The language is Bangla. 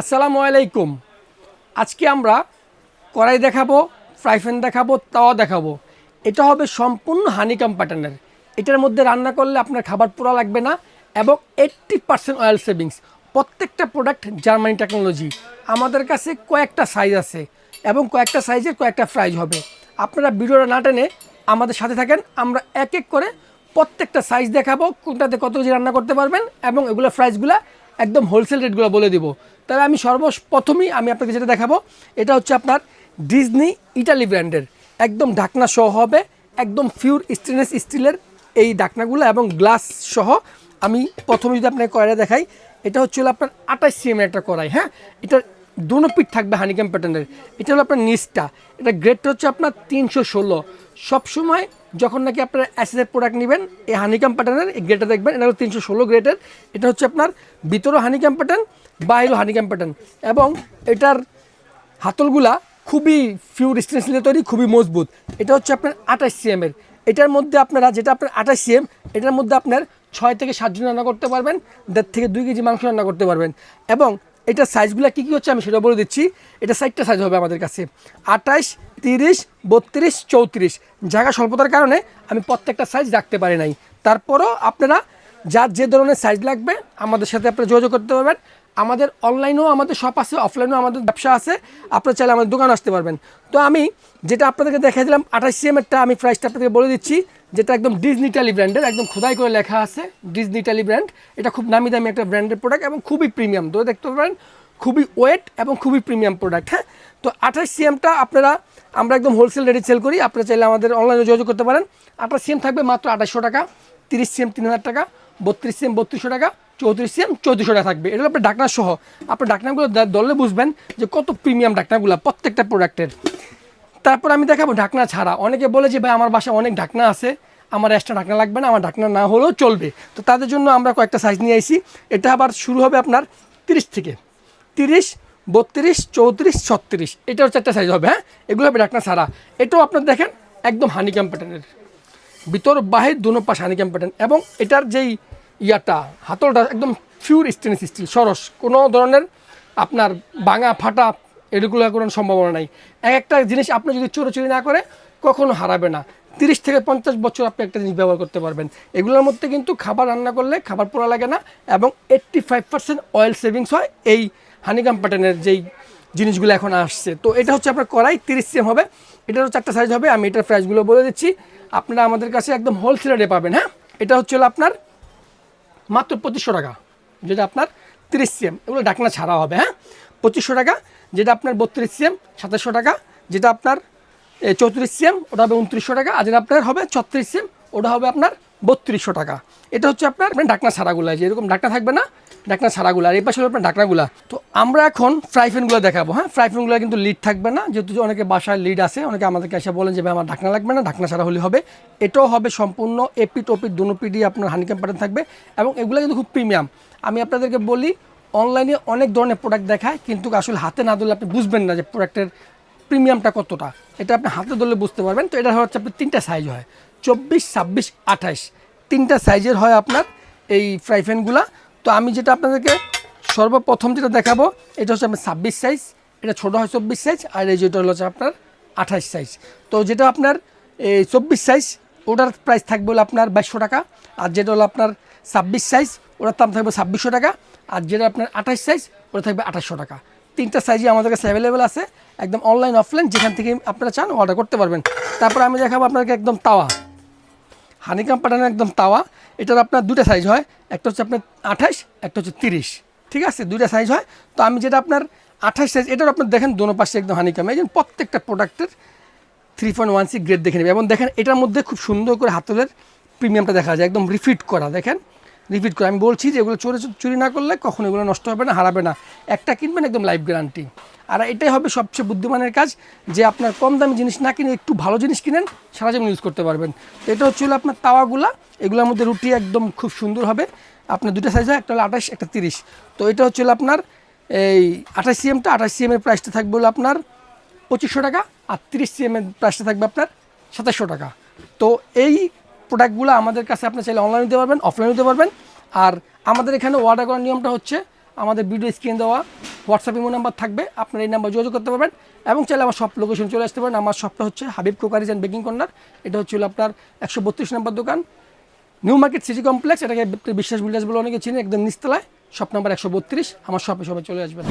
আসসালামু আলাইকুম। আজকে আমরা কড়াই দেখাবো, ফ্রাই প্যান দেখাবো, তাওয়া দেখাবো। এটা হবে সম্পূর্ণ হানিকাম প্যাটার্নের। এটার মধ্যে রান্না করলে আপনার খাবার পোড়া লাগবে না এবং এইট্টি পার্সেন্ট অয়েল সেভিংস। প্রত্যেকটা প্রোডাক্ট জার্মানি টেকনোলজি। আমাদের কাছে কয়েকটা সাইজ আছে এবং কয়েকটা সাইজের কয়েকটা প্রাইজ হবে। আপনারা ভিডিওটা না টেনে আমাদের সাথে থাকেন। আমরা এক এক করে প্রত্যেকটা সাইজ দেখাবো, কোনটাতে কত কেজি রান্না করতে পারবেন এবং এগুলো প্রাইসগুলো একদম হোলসেল রেটগুলো বলে দিব। তাহলে আমি সর্বপ্রথমেই আমি আপনাকে যেটা দেখাবো, এটা হচ্ছে আপনার ডিজনি ইটালি ব্র্যান্ডের একদম ঢাকনা সহ হবে, একদম ফিউর স্টেনলেস স্টিলের এই ঢাকনাগুলো এবং গ্লাস সহ। আমি প্রথমে যদি আপনাকে কড়াইটা দেখাই, এটা হচ্ছে হলো আপনার আঠাশ সিএমের একটা কড়াই হ্যাঁ? এটার দুনো পিঠ থাকবে হানিকাম প্যাটার্নের এটা হলো আপনার নিচটা। এটা গ্রেডটা হচ্ছে আপনার তিনশো ষোলো। সবসময় যখন নাকি আপনারা অ্যাসেসের প্রোডাক্ট নেবেন, এই হানিকাম প্যাটার্নের এই গ্রেডটা দেখবেন, এটা হলো তিনশো ষোলো গ্রেটের এটা হচ্ছে আপনার ভিতরও হানিকাম প্যাটার্ন বাইরেও হানিকাম প্যাটার্ন এবং এটার হাতলগুলা খুবই ফিউর স্টেনসিলের তৈরি, খুবই মজবুত। এটা হচ্ছে আপনার আঠাশ সিএমের এটার মধ্যে আপনারা, যেটা আপনার আঠাশ সিএম এটার মধ্যে আপনার ছয় থেকে সাতজন রান্না করতে পারবেন, দেড় থেকে দুই কেজি মাংস রান্না করতে পারবেন এবং এটার সাইজগুলো কী কী হচ্ছে আমি সেটা বলে দিচ্ছি। এটা সাইজটা সাইজ হবে আমাদের কাছে। আঠাশ তিরিশ, বত্রিশ, চৌত্রিশ। জায়গা স্বল্পতার কারণে আমি প্রত্যেকটা সাইজ রাখতে পারি নাই। তারপরও আপনারা যার যে ধরনের সাইজ লাগবে আমাদের সাথে আপনারা যোগাযোগ করতে পারবেন। আমাদের অনলাইনেও আমাদের শপ আছে অফলাইনেও আমাদের ব্যবসা আছে। আপনারা চাইলে আমাদের দোকান আসতে পারবেন। তো আমি যেটা আপনাদেরকে দেখা দিলাম, আঠাশ সিএমেরটা আমি প্রাইসটা আপনাদেরকে বলে দিচ্ছি, যেটা একদম ডিজনি টালি ব্র্যান্ডের একদম খোদাই করে লেখা আছে ডিজনি টালি ব্র্যান্ড এটা খুব নামি দামি একটা ব্র্যান্ডের প্রোডাক্ট এবং খুবই প্রিমিয়াম তো দেখতে পারেন খুবই ওয়েট এবং খুবই প্রিমিয়াম প্রোডাক্ট হ্যাঁ? তো আঠাশ সিএমটা আপনারা, আমরা একদম হোলসেল রেটে সেল করি, আপনারা চাইলে আমাদের অনলাইনে যোগাযোগ করতে পারেন। আঠাশ সিএম থাকবে মাত্র আঠাশশো টাকা, তিরিশ সিএম তিন হাজার টাকা, বত্রিশ সিএম বত্রিশশো টাকা চৌত্রিশ সিএম চৌত্রিশশো টাকা থাকবে। এটা আপনার ডাকনা সহ। আপনার ডাকনাগুলো দলে বুঝবেন যে কত প্রিমিয়াম ডাকনাগুলো প্রত্যেকটা প্রোডাক্টের তারপর আমি দেখাবো ঢাকনা ছাড়া। অনেকে বলে যে, ভাই, আমার বাসায় অনেক ঢাকনা আছে। আমার এক্সট্রা ঢাকনা লাগবে না, আমার ঢাকনা না হলেও চলবে। তো তাদের জন্য আমরা কয়েকটা সাইজ নিয়ে আইছি। এটা আবার শুরু হবে আপনার তিরিশ থেকে। তিরিশ, বত্রিশ, চৌত্রিশ, ছত্রিশ। এটা হচ্ছে একটা সাইজ হবে হ্যাঁ? এগুলো হবে ঢাকনা ছাড়া। এটাও আপনার দেখেন একদম হানিকাম প্যাটার্নের ভিতর বাহির দুনো পাশ হানিকাম প্যাটার্ন এবং এটার যেই ইয়াটা, হাতলটা একদম পিওর স্টেনলেস স্টিল সরস। কোনো ধরনের আপনার ভাঙা, ফাটা এগুলো কোনো সম্ভাবনা নাই। এক একটা জিনিস আপনি যদি চোরাচুরি না করে, কখনো হারাবে না। তিরিশ থেকে পঞ্চাশ বছর আপনি একটা জিনিস ব্যবহার করতে পারবেন। এগুলোর মধ্যে কিন্তু খাবার রান্না করলে খাবার পোড়া লাগে না এবং eighty five percent oil savings হয় এই হানিকাম প্যাটার্নের যেই জিনিসগুলো এখন আসছে। তো এটা হচ্ছে আপনার কড়াই, তিরিশ সেম হবে। এটারও চারটা সাইজ হবে, আমি এটার প্রাইসগুলো বলে দিচ্ছি। আপনারা আমাদের কাছে একদম হোলসেল রেটে পাবেন হ্যাঁ? এটা হচ্ছে হলো আপনার মাত্র পঁচিশশো টাকা, যেটা আপনার তিরিশ সিএম। এগুলো ডাকনা ছাড়া হবে হ্যাঁ? পঁচিশশো টাকা, যেটা আপনার বত্রিশ সিএম, সাতাশশো টাকা, যেটা আপনার চৌত্রিশ সিএম, ওটা হবে উনত্রিশশো টাকা, আর যেটা আপনার হবে ছত্রিশ সিএম, ওটা হবে আপনার বত্রিশশো টাকা। এটা হচ্ছে আপনার মানে ডাকনা ছাড়াগুলো যে এরকম ডাকনা থাকবে না ডাকনা ছাড়াগুলো, আর এই পাশে আপনার ডাকনাগুলা। তো আমরা এখন ফ্রাই প্যানগুলো দেখাবো হ্যাঁ? ফ্রাই কিন্তু লিড থাকবে না, যেহেতু অনেকে বাসায় লিড আছে, অনেকে আমাদেরকে এসে বলেন যে আমার ঢাকনা লাগবে না ঢাকনা ছাড়া হলে হবে। এটাও হবে সম্পূর্ণ এপি ওপিট দুনো পিডি আপনার হানিকাম প্যাটার্ন থাকবে এবং এগুলো কিন্তু খুব প্রিমিয়াম আমি আপনাদেরকে বলি অনলাইনে অনেক ধরনের প্রোডাক্ট দেখায়, কিন্তু আসলে হাতে না ধরলে আপনি বুঝবেন না যে প্রোডাক্টের প্রিমিয়ামটা কতটা। এটা আপনি হাতে ধরলে বুঝতে পারবেন। তো এটা হচ্ছে আপনার তিনটা সাইজ হয়, চব্বিশ, ছাব্বিশ আঠাশ তিনটা সাইজের হয় আপনার এই ফ্রাই তো আমি যেটা আপনাদেরকে সর্বপ্রথম যেটা দেখাবো, এটা হচ্ছে আপনার ছাব্বিশ সাইজ এটা ছোটো হয় চব্বিশ সাইজ আর এই যেটা হলো হচ্ছে আপনার আঠাশ সাইজ তো যেটা আপনার, এই চব্বিশ সাইজ ওটার প্রাইস থাকবে হলো আপনার বাইশশো টাকা, আর যেটা হলো আপনার ছাব্বিশ সাইজ ওটার দাম থাকবে ছাব্বিশশো টাকা, আর যেটা আপনার আঠাশ সাইজ ওটা থাকবে আঠাশশো টাকা। তিনটা সাইজই আমাদের কাছে অ্যাভেলেবেল আছে, একদম অনলাইন অফলাইন যেখান থেকে আপনারা চান অর্ডার করতে পারবেন। তারপর আমি দেখাবো আপনাকে একদম তাওয়া। হানিকাম প্যাটার্নের একদম তাওয়া। এটার আপনার দুটা সাইজ হয়, একটা হচ্ছে আপনার আঠাশ, একটা হচ্ছে তিরিশ। ঠিক আছে? দুইটা সাইজ হয়। তো আমি যেটা আপনার আঠাশ সাইজ এটার আপনার দেখেন দোনো পাশে একদম হানিকাম এই জন্য প্রত্যেকটা প্রোডাক্টের three point one six grade দেখে নেবে এবং দেখেন, এটার মধ্যে খুব সুন্দর করে হাতলের প্রিমিয়ামটা দেখা যায়। একদম রিফিট করা, দেখেন? রিপিট করে। আমি বলছি যে এগুলো চোরে চুরি না করলে কখনো এগুলো নষ্ট হবে না, হারাবে না। একটা কিনবেন একদম লাইফ গ্যারান্টি আর এটাই হবে সবচেয়ে বুদ্ধিমানের কাজ যে আপনার কম দামি জিনিস না কিনে একটু ভালো জিনিস কিনেন, সারা জীবন ইউজ করতে পারবেন। তো এটা হচ্ছে হলো আপনার তাওয়াগুলা। এগুলোর মধ্যে রুটি একদম খুব সুন্দর হবে। আপনার দুটো সাইজ হয়, একটা হলো আঠাশ, একটা তিরিশ। তো এটা হচ্ছে হলো আপনার এই আঠাশ সিএমটা আঠাশ সিএমের প্রাইসটা থাকবে হলো আপনার পঁচিশশো টাকা আর তিরিশ সিএমের প্রাইসটা থাকবে আপনার সাতাশশো টাকা। তো এই প্রোডাক্টগুলো আমাদের কাছে আপনি চাইলে অনলাইন দিতে পারবেন অফলাইন দিতে পারবেন। আর আমাদের এখানে অর্ডার করার নিয়মটা হচ্ছে আমাদের ভিডিও স্ক্রিন দেওয়া হোয়াটসঅ্যাপ ইমো নাম্বার থাকবে, আপনার এই নাম্বার যোগাযোগ করতে পারবেন এবং চাইলে আমার সব লোকেশন চলে আসতে পারেন। আমার শপটা হচ্ছে Habib crockeries and baking corner এটা হচ্ছিল আপনার একশো বত্রিশ নম্বর দোকান। নিউ মার্কেট সিটি কমপ্লেক্স এটাকে বিশ্বাস বিল্ডার্স বলে অনেকে চিনি একদম নিস্তলায় শপ নাম্বার একশো বত্রিশ। আমার শপে সবাই চলে আসবেন।